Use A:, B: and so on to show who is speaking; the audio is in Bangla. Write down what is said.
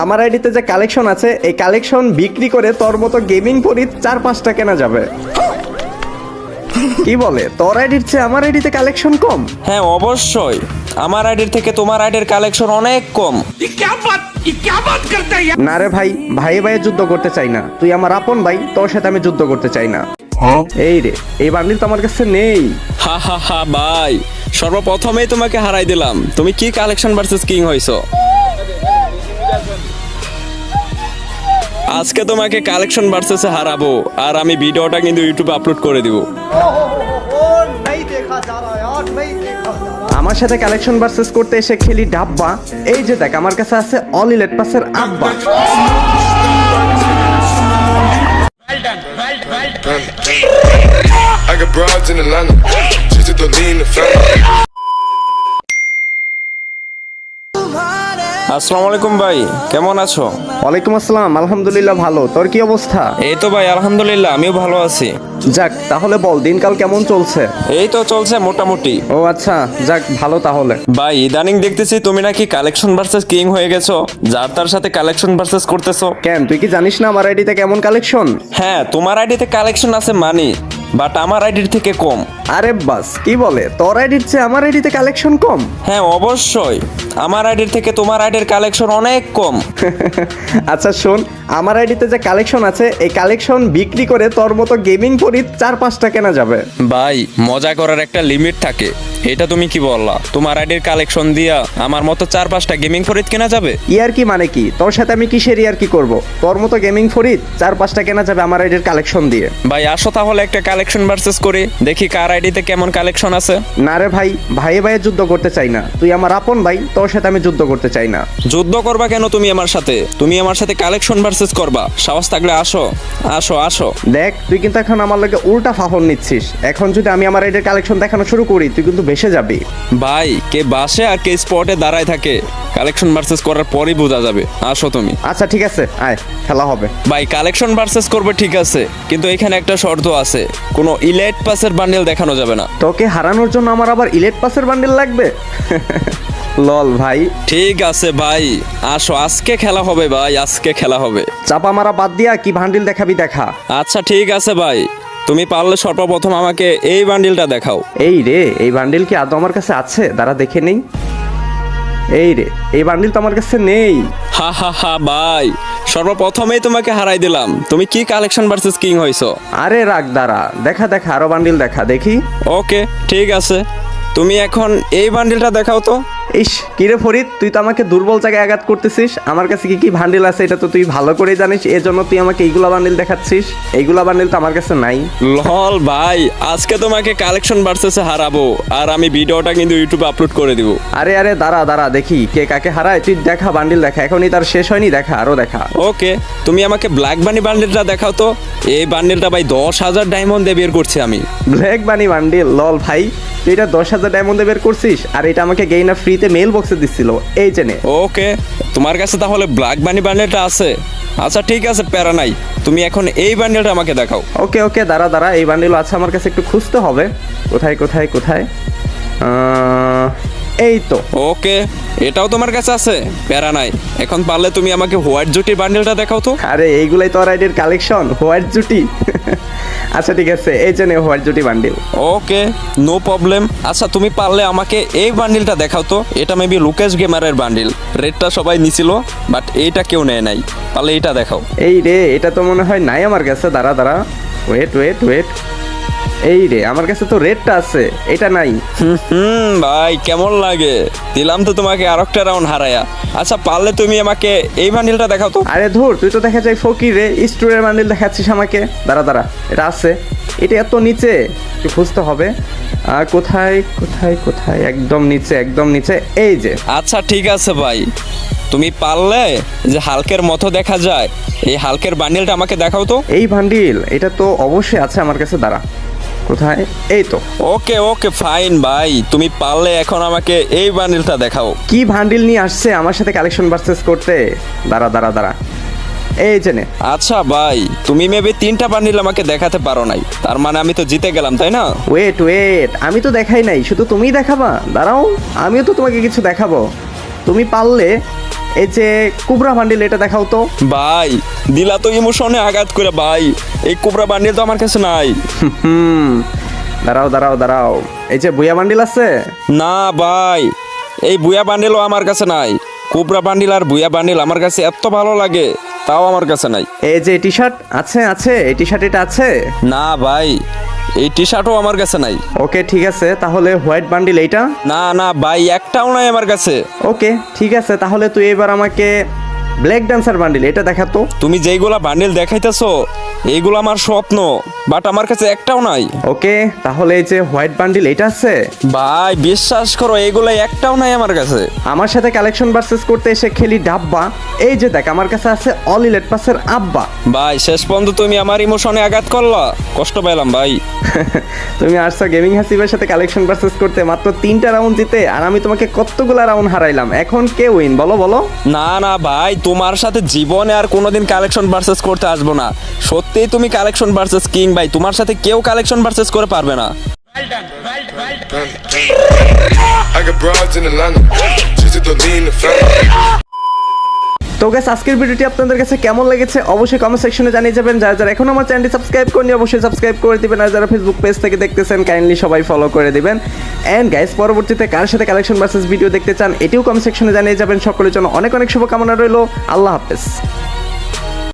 A: আমার আইডিতে যে কালেকশন আছে এই কালেকশন বিক্রি করে তোর মতো গেমিং পরি চার পাঁচটা কেনা যাবে। কি বলে? তোর আইডির চেয়ে আমার আইডিতে কালেকশন কম?
B: হ্যাঁ অবশ্যই। আমার আইডির থেকে তোমার আইডির কালেকশন অনেক কম।
A: না রে ভাই ভাই ভাই যুদ্ধ করতে চাই না। তুই আমার আপন ভাই তোর সাথে আমি যুদ্ধ করতে চাই না। এই রে এই বান্ডিল তো আমার কাছে নেই।
B: হা হা হা ভাই সর্বপ্রথমেই তোমাকে হারাই দিলাম। তুমি কি কালেকশন ভার্সেস কিং হইছো? আজকে তোমাকে কালেকশন ভার্সেসে হারাবো আর আমি ভিডিওটা কিন্তু ইউটিউবে আপলোড করে দিব।
A: আমার সাথে কালেকশন ভার্সেস করতে এসে খেলি ডাব্বা। এই যে দেখ আমার কাছে আছে অল ইলেট পাসের আব্বা।
C: I got broads in just lean.
B: আসসালামু আলাইকুম ভাই কেমন আছো?
A: ওয়ালাইকুম আসসালাম আলহামদুলিল্লাহ ভালো। তোর কি অবস্থা?
B: এই তো ভাই আলহামদুলিল্লাহ আমিও ভালো আছি।
A: যাক তাহলে বল দিনকাল কেমন চলছে?
B: এই তো চলছে মোটামুটি।
A: ও আচ্ছা যাক ভালো তাহলে।
B: ভাই ইদানিং দেখতেছি তুমি নাকি কালেকশন ভার্সেস কিং হয়ে গেছো যার তার সাথে কালেকশন ভার্সেস করতেছো।
A: কেন তুই কি জানিস না আমার আইডিতে কেমন কালেকশন?
B: হ্যাঁ তোমার আইডিতে কালেকশন আছে মানি। বাট আমার আইডির থেকে কম।
A: আরে বাস কি বলে? তোর আইডির চেয়ে আমার আইডিতে কালেকশন কম?
B: হ্যাঁ অবশ্যই। আমার আইডির থেকে তোমার আইডির কালেকশন অনেক কম।
A: আচ্ছা শোন আমার আইডিতে যে কালেকশন আছে এই কালেকশন বিক্রি করে তোর মতো গেমিং পরি চার পাঁচটা কেনা যাবে।
B: ভাই মজা করার একটা লিমিট থাকে। এটা তুমি কি বললা? তোমার আইডির কালেকশন দিয়া আমার মতো চার পাঁচটা গেমিং ফরিদ কেনা যাবে?
A: ইয়ার কি মানে কি? তোর সাথে আমি কিসের ইয়ার কি করব? তোর মতো গেমিং ফরিদ চার পাঁচটা কেনা যাবে আমার আইডির কালেকশন দিয়ে।
B: ভাই আসো তাহলে একটা কালেকশন ভার্সেস করি। দেখি কার আইডিতে কেমন কালেকশন আছে।
A: না রে ভাই ভাইয়ে ভাই যুদ্ধ করতে চাই না। তুই আমার আপন ভাই তোর সাথে আমি যুদ্ধ করতে চাই না।
B: যুদ্ধ করবা কেন তুমি আমার সাথে? তুমি আমার সাথে কালেকশন ভার্সেস করবা। সাহস থাকলে আসো। আসো আসো।
A: দেখ তুই কিন্তু এখন আমার লগে উল্টা ফাফন নিচ্ছিস। এখন যদি আমি আমার আইডির কালেকশন দেখানো শুরু করি তুই কিন্তু ভেসে যাবি।
B: ভাই কে বাসে আর কে স্পটে দাঁড়ায় থাকে। কালেকশন ভার্সেস করার পরই বোঝা যাবে। আসো তুমি।
A: আচ্ছা ঠিক আছে। আয় খেলা হবে।
B: ভাই কালেকশন ভার্সেস করবে ঠিক আছে কিন্তু এখানে একটা শর্ত আছে। কোনো ইলেট পাসের বান্ডেল দেখানো যাবে না।
A: তোকে হারানোর জন্য আমার আবার ইলেট পাসের বান্ডেল লাগবে? লল ভাই।
B: ঠিক আছে ভাই আসো আজকে খেলা হবে ভাই আজকে খেলা হবে।
A: চাপা মারা বাদ দিয়া কি বান্ডিল দেখাবি দেখা।
B: আচ্ছা ঠিক আছে ভাই। তুমি পারলে সর্বপ্রথম আমাকে এই বান্ডিলটা দেখাও।
A: এই রে এই বান্ডিল কি আদৌ আমার কাছে আছে? দাঁড়া দেখে নেই। এই রে এই বান্ডিল তো আমার কাছে নেই।
B: হা হা হা ভাই সর্বপ্রথমেই তোমাকে হারাই দিলাম। তুমি কি কালেকশন ভার্সেস কিং হইছো?
A: আরে রাখ দাঁড়া দেখা দেখা আরও বান্ডিল দেখা দেখি।
B: ওকে ঠিক আছে। তুমি এখন এই বান্ডিলটা দেখাও তো।
A: ইস কিরে ফরিদ? তুই তো আমাকে দুর্বল জায়গায় আঘাত করতেছিস। আমার কাছে কি কি বান্ডিল আছে এটা তো তুই ভালো করেই জানিস। এজন্য তুই আমাকে এইগুলা বান্ডিল দেখাচ্ছিস। এইগুলা বান্ডিল তো আমার কাছে নাই।
B: লল ভাই আজকে তোমাকে কালেকশন ভার্সেসে হারাবো। আর আমি ভিডিওটা কিন্তু ইউটিউবে আপলোড করে দিব।
A: আরে আরে দাঁড়া দাঁড়া দেখি কে কাকে হারায়। তুই দেখা বান্ডিল দেখা। এখনই তার শেষ হয়নি দেখা আরও দেখা।
B: ওকে তুমি আমাকে ব্ল্যাক বানি বান্ডেলটা দেখাও তো। এই বান্ডেলটা ভাই দশ হাজার ডায়মন্ড দিয়ে বের করছি আমি।
A: ব্ল্যাক বানি বান্ডিল লল ভাই। তুই এটা দশ হাজার ডায়মন্ডে বের করছিস আর এটা আমাকে গেইনা ফ্রিতে মেল বক্সে দিচ্ছিল এই জেনে।
B: ওকে তোমার কাছে তাহলে ব্ল্যাক বানি বান্ডেলটা আছে। আচ্ছা ঠিক আছে প্যারা নাই। তুমি এখন এই বান্ডেলটা আমাকে দেখাও।
A: ওকে ওকে দাঁড়া দাঁড়া এই বান্ডিল আছে আমার কাছে একটু খুঁজতে হবে। কোথায় কোথায় কোথায়? এই তো।
B: ওকে এটাও তোমার কাছে আছে? প্যারা নাই। এখন পারলে তুমি আমাকে হোয়াইট জুটির বান্ডেলটা দেখাও তো।
A: আরে এইগুলাই তো আর আইডির কালেকশন হোয়াইট জুটি। আচ্ছা ঠিক আছে এই যে হোয়াইট জুটি বান্ডিল
B: ওকে নো প্রবলেম আচ্ছা তুমি পারলে আমাকে এই বান্ডিলটা দেখাও তো। এটা মেবি লুকেশ গেমারের বান্ডিল রেটটা সবাই নিছিল বাট এইটা কেউ নেয় নাই। পারলে এইটা দেখাও।
A: এই রে এটা তো মনে হয় নাই আমার কাছে। দাঁড়া দাঁড়া। ওয়েট ওয়েট ওয়েট এই রে আমার কাছে তো রেডটা আছে এটা নাই।
B: হুম, হুম ভাই কেমন লাগে? দিলাম তো তোমাকে আর একটা রাউন্ড হারায়া। আচ্ছা পারলে তুমি আমাকে এই বান্ডিলটা দেখাও তো।
A: আরে ধুর তুই তো দেখা যায় ফকির রে স্টুডেন্ট বান্ডিল দেখাচ্ছিস আমাকে। দাঁড়া দাঁড়া এটা আছে। এটা এত নিচে একটু খুঁজতে হবে। আর কোথায় কোথায় কোথায়? একদম নিচে একদম নিচে এই যে।
B: আচ্ছা ঠিক আছে ভাই। তুমি পারলে যে হালকের মতো দেখা যায় এই হালকের বান্ডিলটা আমাকে দেখাও তো।
A: এই বান্ডিল এটা তো অবশ্যই আছে আমার কাছে দাঁড়া। কোথায়? এই তো।
B: ওকে ওকে ফাইন ভাই। তুমি পারলে এখন আমাকে এই বান্ডিলটা দেখাও।
A: কি ভান্ডিল নিয়ে আসছে? আমার সাথে কালেকশন পারচেস করতে? দাঁড়া দাঁড়া দাঁড়া। এই যে নে।
B: আচ্ছা ভাই তুমি মেবি তিনটা বান্ডিল আমাকে দেখাতে পারো নাই। তার মানে আমি তো জিতে গেলাম তাই না?
A: ওয়েট ওয়েট আমি তো দেখাই নাই শুধু তুমিই দেখাবা। দাঁড়াও আমিও তো তোমাকে কিছু দেখাবো। তুমি পারলে এই যে কুবরা বান্ডিল এটা দেখাও তো।
B: ভাই দিলা তো ইমোশনে আঘাত করে ভাই। এই কোবরা বান্ডিল তো আমার কাছে নাই।
A: হুম দাঁড়াও দাঁড়াও দাঁড়াও। এই যে বুয়া বান্ডিল আছে?
B: না ভাই এই বুয়া বান্ডিলও আমার কাছে নাই। কোবরা বান্ডিল আর বুয়া বান্ডিল আমার কাছে এত ভালো লাগে তাও আমার কাছে নাই।
A: এই যে টি শার্ট আছে আছে এই টি শার্ট এটা আছে?
B: না ভাই এই টি শার্টও আমার কাছে নাই।
A: ওকে ঠিক আছে তাহলে হোয়াইট বান্ডিল এইটা?
B: না না ভাই একটাও নাই আমার কাছে।
A: ওকে ঠিক আছে তাহলে তুই এবার আমাকে ব্ল্যাক ডান্সার বান্ডিল এটা দেখাতো
B: তুমি যেইগুলা বান্ডিল দেখাইতেছো এইগুলো আমার স্বপ্ন বাট আমার কাছে একটাও নাই।
A: ওকে তাহলে এই যে হোয়াইট বান্ডিল এটা আছে?
B: ভাই বিশ্বাস করো এইগুলা একটাও নাই আমার কাছে।
A: আমার সাথে কালেকশন ভার্সেস করতে এসে খেলি ডাব্বা। এই যে দেখ আমার কাছে আছে অল ইলেট পাসের আব্বা।
B: ভাই শেষ পর্যন্ত তুমি আমার ইমোশনে আঘাত করলা। কষ্ট পেলাম ভাই।
A: তুমি আসছো গেমিং হাসিবের সাথে কালেকশন ভার্সেস করতে মাত্র তিনটা রাউন্ড জিতে আর আমি তোমাকে কতগুলা রাউন্ড হারাইলাম। এখন কে উইন বলো বলো।
B: না না ভাই তোমার সাথে জীবনে আর কোনোদিন কালেকশন ভার্সেস করতে আসব না সত্যিই তুমি কালেকশন ভার্সেস কিং ভাই, তোমার সাথে কেউ কালেকশন ভার্সেস করে পারবে না
C: I got broads in. Just to lean the.
A: তো গ্যাস আজকের ভিডিওটি আপনাদের কাছে কেমন লেগেছে অবশ্যই কমেন্ট সেকশনে জানিয়ে যাবেন। যারা যারা এখন আমার চ্যানেলটি সাবস্ক্রাইব করেনি অবশ্যই সাবস্ক্রাইব করে দিবেন। আর যারা ফেসবুক পেজ থেকে দেখতেছেন কাইন্ডলি সবাই ফলো করে দিবেন। অ্যান্ড গাইস পরবর্তীতে কার সাথে কালেকশন ভার্সেস ভিডিও দেখতে চান, এটিও কমেন্ট সেকশনে জানিয়ে যাবেন। সকলের জন্য অনেক অনেক শুভকামনা রইল। আল্লাহ হাফেজ।